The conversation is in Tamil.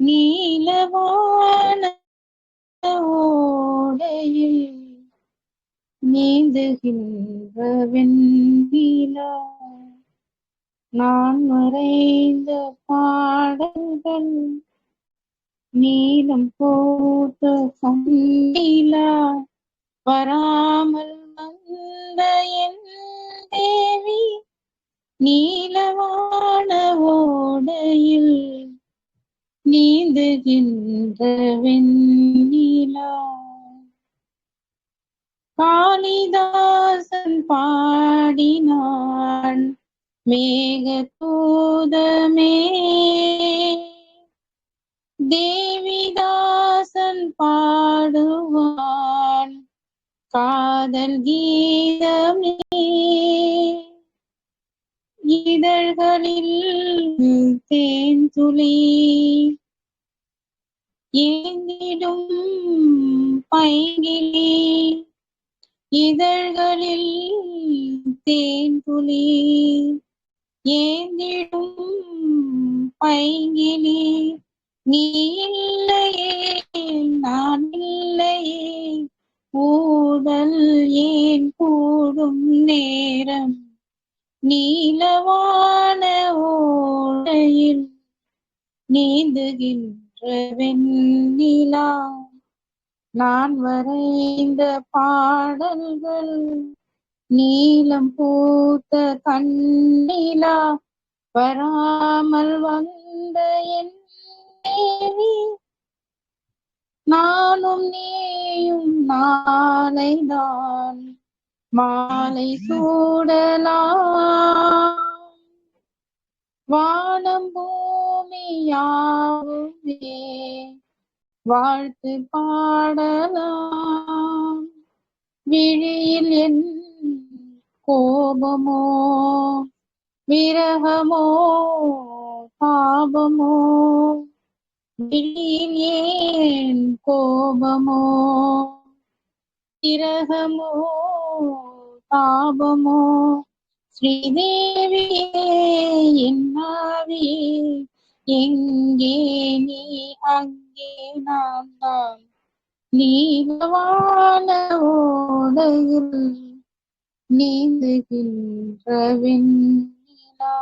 நீலவான ஓடையில் நீந்துகின்ற வெண்ணிலா நான் மறைந்த பாடல்கள் நீளம் போட்ட கண்ணிலா வராமல் நீந்துகின்ற வெண்ணிலா. காளிதாசன் பாடினான் மேகதூதமே தேவிதாசன் பாடுவான் காதல் கீதமே. இதழ்களில் தேன் துளி ஏந்திடும் பைகிலே இதழ்களில் தேன் துளி ஏந்திடும் பைங்கிலே நீ இல்லையே நான் இல்லையே ஊதல் ஏன் கூடும் நேரம்? நீலவான ஓடையில் நீந்துகின்ற வெண்ணிலா. நான் வரைந்த பாடல்கள் நீலம் பூத்த கண்ணிலா. வராமல் வந்த என் நானும் நீயும் நாளைதான் மாலை சூடலாம். வானம் பூமி யாவுமே வாழ்த்து பாடலாம். விழியில் என் கோபமோ விரகமோ பாபமோ விழியில் ஏன் கோபமோ விரகமோ பாபமோ ஸ்ரீதேவியே என்னாவியே எங்கே நீ அங்கே நான் தான். நீலவான ஓடையில் நீந்துகின்ற வெண்ணிலா.